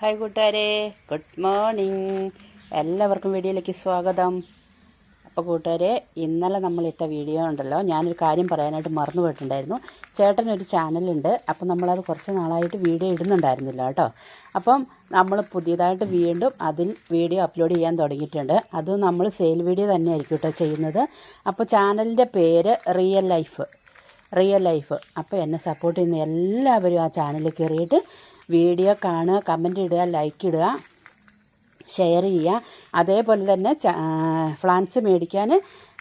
Hi കൂട്ടുകാരെ good morning എല്ലാവർക്കും വീഡിയോയിലേക്ക് സ്വാഗതം. അപ്പോൾ കൂട്ടുകാരെ ഇന്നലെ നമ്മളിട്ട വീഡിയോ ഉണ്ടല്ലോ ഞാനൊരു കാര്യം പറയാനായിട്ട് മറന്നു പോയിട്ടുണ്ടായിരുന്നു. ചേട്ടനൊരു ചാനലുണ്ട് അപ്പം നമ്മളത് കുറച്ച് നാളായിട്ട് വീഡിയോ ഇടുന്നുണ്ടായിരുന്നില്ല കേട്ടോ. അപ്പം നമ്മൾ പുതിയതായിട്ട് വീണ്ടും അതിൽ വീഡിയോ അപ്ലോഡ് ചെയ്യാൻ തുടങ്ങിയിട്ടുണ്ട്. അത് നമ്മൾ സെയിൽ വീഡിയോ തന്നെ ആയിരിക്കും കേട്ടോ ചെയ്യുന്നത്. അപ്പോൾ ചാനലിന്റെ പേര് റിയൽ ലൈഫ് റിയൽ ലൈഫ് അപ്പോൾ എന്നെ സപ്പോർട്ട് ചെയ്യുന്ന എല്ലാവരും ആ ചാനലിൽ കയറിയിട്ട് വീഡിയോ കാണുക കമന്റ് ഇടുക ലൈക്ക് ഇടുക ഷെയർ ചെയ്യുക. അതേപോലെ തന്നെ ഫ്ലാൻസ് മേടിക്കാൻ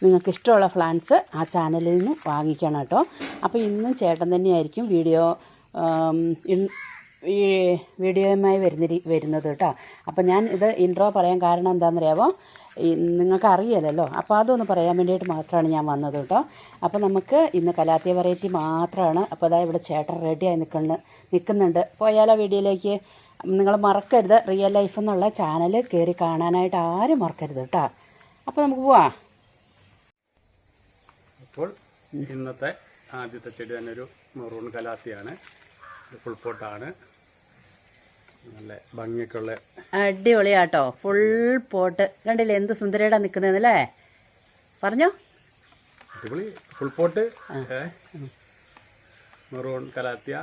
നിങ്ങൾക്ക് ഇഷ്ടമുള്ള ഫ്ലാൻസ് ആ ചാനലിൽ നിന്ന് വാങ്ങിക്കണം കേട്ടോ. അപ്പോൾ ഇന്നും ചേട്ടൻ തന്നെയായിരിക്കും വീഡിയോ ഈ വീഡിയോയുമായി വരുന്ന വരുന്നത് കേട്ടോ. അപ്പോൾ ഞാൻ ഇത് ഇൻട്രോ പറയാൻ കാരണം എന്താണെന്നറിയാമോ നിങ്ങൾക്ക് അപ്പോൾ അതൊന്ന് പറയാൻ വേണ്ടിയിട്ട് മാത്രമാണ് ഞാൻ വന്നത് കേട്ടോ. അപ്പോൾ നമുക്ക് ഇന്ന് കലാത്തിയ വെറൈറ്റി മാത്രമാണ് അപ്പോൾ അതായത് ഇവിടെ ചേട്ടൻ റെഡിയായി നിൽക്കുന്നു നിൽക്കുന്നുണ്ട് പോയാലോ വീഡിയോയിലേക്ക്? നിങ്ങൾ മറക്കരുത്. റിയൽ ലൈഫ് എന്നുള്ള ചാനൽ കയറി കാണാനായിട്ട് ആരും മറക്കരുത് കേട്ടോ. അപ്പോൾ നമുക്ക് പോവാം. അപ്പോൾ ഇന്നത്തെ ആദ്യത്തെ ചെടി തന്നെ ഒരു മെറൂൺ കലാത്തിയാണ്. ഫുൾ പോട്ടാണ് നല്ല അടിപൊളിയാട്ടോ. ഫുൾ പോട്ട് കണ്ടില്ലേ എന്ത് സുന്ദരയുടെ നിൽക്കുന്നതെന്നല്ലേ പറഞ്ഞോ. അടിപൊളി. Full pot maroon calathea.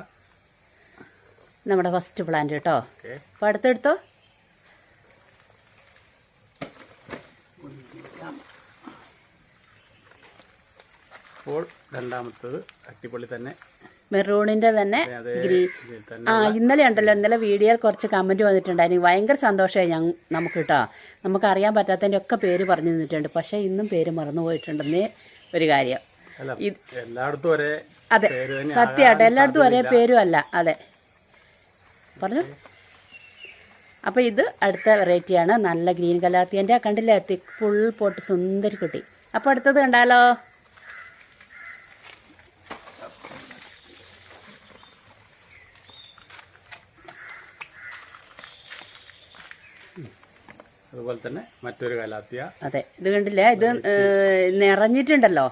നമ്മുടെ ഫസ്റ്റ് പ്ലാന്റ് കേട്ടോ. അപ്പൊ അപ്പോൾ അടുത്തെടുത്തോ. അപ്പോൾ രണ്ടാമത്തത്. അട്ടിപ്പള്ളി തന്നെ. മെറൂണിന്റെ തന്നെ ഗ്രീൻ ആ ഇന്നലെ ഉണ്ടല്ലോ ഇന്നലെ വീഡിയോയിൽ കുറച്ച് കമന്റ് വന്നിട്ടുണ്ടായിരുന്നു. ഭയങ്കര സന്തോഷമായി ഞങ്ങൾ നമുക്ക് കേട്ടോ നമുക്ക് അറിയാൻ പറ്റാത്തതിന്റെ ഒക്കെ പേര് പറഞ്ഞു തന്നിട്ടുണ്ട്. പക്ഷേ ഇന്നും പേര് മറന്നു പോയിട്ടുണ്ടെന്നേ ഒരു കാര്യം. അല്ല എല്ലായിടത്തും ഒരേ അതെ പേര് സത്യമായിട്ട് എല്ലായിടത്തും ഒരേ പേരും അല്ല. അതെ. പറഞ്ഞു? അപ്പോൾ ഇത് അടുത്ത വെറൈറ്റിയാണ് നല്ല ഗ്രീൻ കലാത്തിയന്റെ കണ്ടില്ലേ ഫുൾ പോട്ട് സുന്ദരി കുട്ടി അപ്പോൾ അടുത്തത് കണ്ടാലോ? അതുപോലെ തന്നെ മറ്റൊരു കലാത്തിയ. അതെ ഇത് കണ്ടില്ലേ? ഇത് നിറഞ്ഞിട്ടുണ്ടല്ലോ.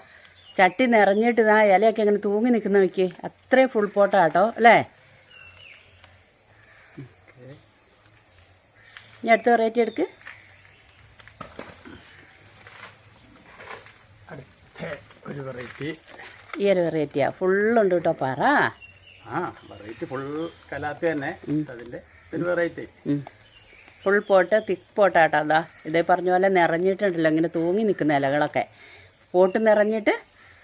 ചട്ടി നിറഞ്ഞിട്ട് ഇതാ ഇലയൊക്കെ അങ്ങനെ തൂങ്ങി നിൽക്കുന്ന വെക്ക് അത്രയും ഫുൾ പോട്ടാട്ടോ അല്ലേ? ഇനി അടുത്ത വെറൈറ്റി എടുക്ക്. അടുത്ത ഒരു വെറൈറ്റി ഈ ഒരു വെറൈറ്റിയാ ഫുള്ളുണ്ട് കേട്ടോ പറ. ആ വെറൈറ്റി ഫുൾ കലാത്തി തന്നെ. അതിന്റെ ഒരു വെറൈറ്റി ഫുൾ പോട്ട് തിക്ക് പോട്ടാട്ടോ അതാ. ഇതേ പറഞ്ഞ പോലെ നിറഞ്ഞിട്ടുണ്ടല്ലോ ഇങ്ങനെ തൂങ്ങി നിൽക്കുന്ന ഇലകളൊക്കെ. പോട്ട് നിറഞ്ഞിട്ട്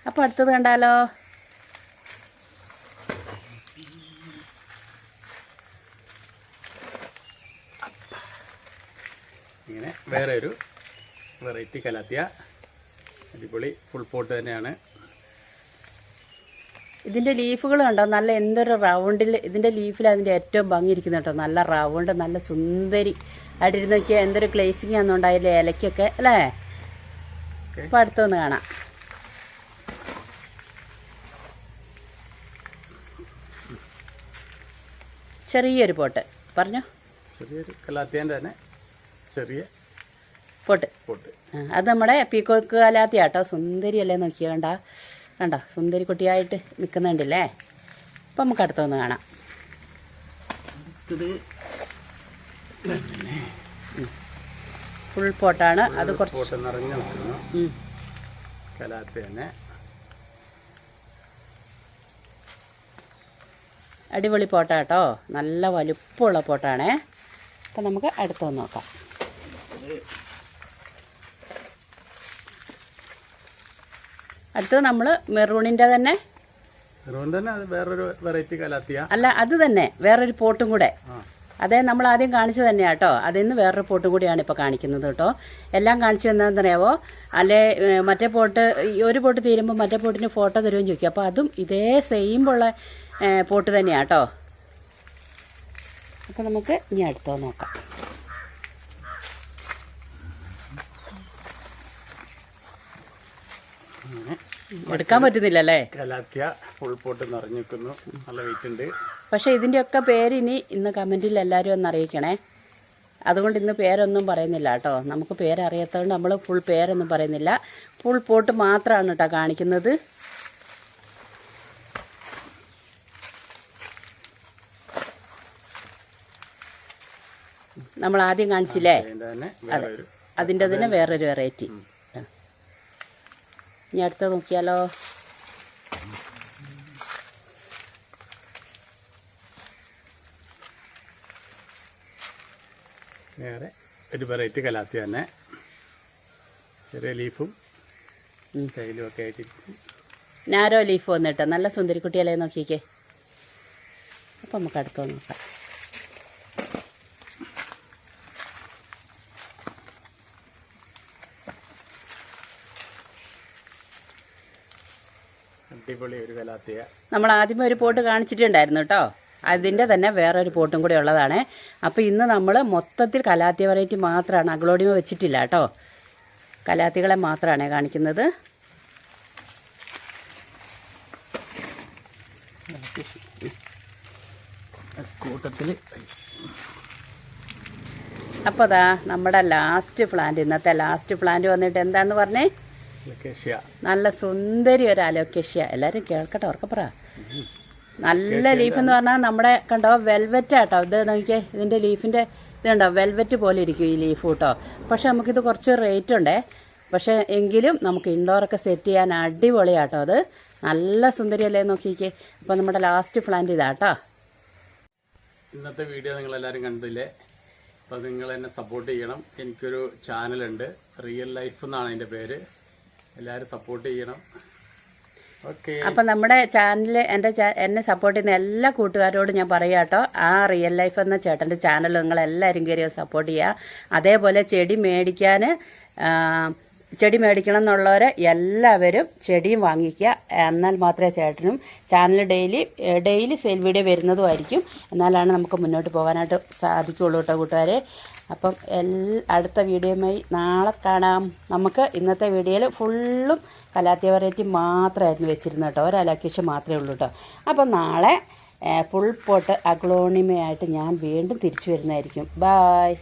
അപ്പോൾ അടുത്തത് കണ്ടാലോ? ഇങ്ങനെ വേറെ ഒരു വെറൈറ്റി കലാത്തിയ അടിപൊളി ഫുൾ പോട്ട് തന്നെയാണ്. ഇതിന്റെ ലീഫുകൾ കണ്ടോ? നല്ല എന്തൊരു റൗണ്ടിൽ ഇതിന്റെ ലീഫിൽ അതിന്റെ ഏറ്റവും ഭംഗിയിരിക്കുന്ന കേട്ടോ. നല്ല റൗണ്ട് നല്ല സുന്ദരി അവിടെ ഇരുന്ന് നോക്കിയാൽ എന്തൊരു ഗ്ലേസിങ് ആണെന്നുണ്ടായില്ലേ ഇലയ്ക്കൊക്കെ അല്ലേ അപ്പോൾ അടുത്തൊന്ന് കാണാം. ചെറിയൊരു പോട്ട്. പറഞ്ഞോ? ചെറിയൊരു കലാത്തിയന്റെ തന്നെ. ചെറിയ പോട്ട്. പോട്ട്. അത് നമ്മുടെ പീക്കോക്ക് കലാത്തിയാട്ടോ സുന്ദരിയല്ലേ നോക്കിയ കണ്ട. കണ്ട സുന്ദരി കുട്ടിയായിട്ട് നിൽക്കുന്നുണ്ടല്ലേ? അപ്പം നമുക്ക് അടുത്തൊന്ന് കാണാം. ഫുൾ പോട്ടാണ് അത് കുറച്ച് നിറഞ്ഞു കലാത്തി തന്നെ അടിപൊളി പോട്ടാ കേട്ടോ നല്ല വലുപ്പമുള്ള പോട്ടാണേ അപ്പം നമുക്ക് അടുത്തൊന്ന് നോക്കാം. അടുത്തത് നമ്മൾ മെറൂണിന്റെ തന്നെ. അല്ല അത് തന്നെ. വേറൊരു പോട്ടും കൂടെ. അതേ നമ്മൾ ആദ്യം കാണിച്ചു തന്നെയാ കേട്ടോ. അതിൽ നിന്ന് വേറൊരു പോട്ടും കൂടിയാണ് ഇപ്പോൾ കാണിക്കുന്നത് കേട്ടോ. എല്ലാം കാണിച്ചു തന്നറിയാവോ അല്ലെ മറ്റേ പോട്ട് ഒരു പോട്ട് തീരുമ്പോൾ മറ്റേ പോട്ടിന് ഫോട്ടോ തരുമെന്ന് ചോദിക്കും. അപ്പോൾ അതും ഇതേ സെയിം ഉള്ള പോട്ട് തന്നെയാ കേട്ടോ. അപ്പോൾ നമുക്ക് ഇനി അടുത്തോ നോക്കാം. അങ്ങനെ. എടുക്കാൻ പറ്റുന്നില്ലല്ലേ? കലാക്കിയ ഫുൾ പോട്ട് നിറഞ്ഞിരിക്കുന്നു. നല്ല വെയിറ്റ് ഉണ്ട്. പക്ഷേ ഇതിന്റെയൊക്കെ പേര് ഇനി ഇന്ന് കമന്റിൽ എല്ലാവരും ഒന്ന് അറിയിക്കണേ. അതുകൊണ്ട് ഇന്ന് പേരൊന്നും പറയുന്നില്ല കേട്ടോ. നമുക്ക് പേരറിയാത്തതുകൊണ്ട് നമ്മൾ ഫുൾ പേരൊന്നും പറയുന്നില്ല. ഫുൾ പോട്ട് മാത്രമാണ് കേട്ടോ കാണിക്കുന്നത്. നമ്മൾ ആദ്യം കാണിച്ചില്ലേ? അതിന്റെ തന്നെ വേറൊരു വെറൈറ്റി ഇനി അടുത്ത നോക്കിയാലോ? വേറെ ഒരു വെറൈറ്റി കലാത്തി തന്നെ. ചെറിയ ലീഫും സ്റ്റൈലും ഒക്കെ ആയിട്ടിരിക്കും. നാരോ ലീഫ് വന്നിട്ട്? നല്ല സുന്ദരിക്കുട്ടിയല്ലേ നോക്കിക്കേ. അപ്പം നമുക്ക് അടുത്ത നോക്കാം. അടിപൊളി ഒരു കലാത്തിയ. നമ്മൾ ആദ്യമേ ഒരു പോട്ട് കാണിച്ചിട്ടുണ്ടായിരുന്നു കേട്ടോ. അതിന്റെ തന്നെ വേറൊരു പോട്ടും കൂടി ഉള്ളതാണ്. അപ്പോൾ ഇന്ന് നമ്മൾ മൊത്തത്തിൽ കലാത്തിയ വെറൈറ്റി മാത്രമാണ് അഗ്ലോഡിമ വെച്ചിട്ടില്ല കേട്ടോ. കലാത്തികളെ മാത്രമാണ് കാണിക്കുന്നത്. കൂട്ടത്തിൽ അപ്പോൾ അതാ നമ്മുടെ ലാസ്റ്റ് പ്ലാന്റ് ഇന്നത്തെ ലാസ്റ്റ് പ്ലാന്റ് വന്നിട്ട് എന്താന്ന് പറഞ്ഞേ? നല്ല സുന്ദരി ഒരു അലോക്കേഷ്യ. എല്ലാവരും കേൾക്കട്ടെ ഉറക്കപ്പറ നല്ല ലീഫ് എന്ന് പറഞ്ഞാൽ നമ്മുടെ കണ്ടോ വെൽവെറ്റ് ആട്ടോ. ഇത് നോക്കിയേ ഇതിന്റെ ലീഫിന്റെ ഇതുണ്ടോ വെൽവെറ്റ് പോലെ ഇരിക്കും ഈ ലീഫ് കേട്ടോ. പക്ഷെ നമുക്കിത് കുറച്ച് റേറ്റ് ഉണ്ടേ. പക്ഷെ എങ്കിലും നമുക്ക് ഇൻഡോറൊക്കെ സെറ്റ് ചെയ്യാൻ അടിപൊളിയാട്ടോ അത്. നല്ല സുന്ദരിയല്ലേ നോക്കിക്കേ. അപ്പോൾ നമ്മുടെ ലാസ്റ്റ് പ്ലാന്റ് ഇതാട്ടോ ഇന്നത്തെ വീഡിയോ നിങ്ങൾ എല്ലാവരും കണ്ടില്ലേ? അപ്പോൾ നിങ്ങൾ എന്നെ സപ്പോർട്ട് ചെയ്യണം. എനിക്കൊരു ചാനലുണ്ട് റിയൽ ലൈഫ് എന്നാണ് അതിന്റെ പേര്. എല്ലാവരും സപ്പോർട്ട് ചെയ്യണം. അപ്പൊ നമ്മുടെ ചാനൽ എന്റെ ചാ- എന്നെ സപ്പോർട്ട് ചെയ്യുന്ന എല്ലാ കൂട്ടുകാരോടും ഞാൻ പറയാട്ടോ ആ റിയൽ ലൈഫ് എന്ന ചേട്ടന്റെ ചാനൽ നിങ്ങൾ എല്ലാവരും കയറി സപ്പോർട്ട് ചെയ്യുക അതേപോലെ ചെടി മേടിക്കാൻ ചെടി മേടിക്കണം എന്നുള്ളവർ എല്ലാവരും ചെടിയും വാങ്ങിക്കുക. എന്നാൽ മാത്രമേ ചേട്ടനും channel daily daily sale video വരുന്നതുമായിരിക്കും എന്നാലാണ് നമുക്ക് മുന്നോട്ട് പോകാനായിട്ട് സാധിക്കുള്ളൂ കേട്ടോ കൂട്ടുകാരെ. അപ്പം എൽ അടുത്ത വീഡിയോയുമായി നാളെ കാണാം. നമുക്ക് ഇന്നത്തെ വീഡിയോയിൽ ഫുള്ളും കലാത്തിയ വെറൈറ്റി മാത്രമായിരുന്നു വെച്ചിരുന്നത് കേട്ടോ. ഒരലക്കേഷ് മാത്രമേ ഉള്ളൂ കേട്ടോ. അപ്പം നാളെ ഫുൾ പോട്ട് അഗ്ലോണിമയായിട്ട് ഞാൻ വീണ്ടും തിരിച്ചു വരുന്നതായിരിക്കും. ബായ്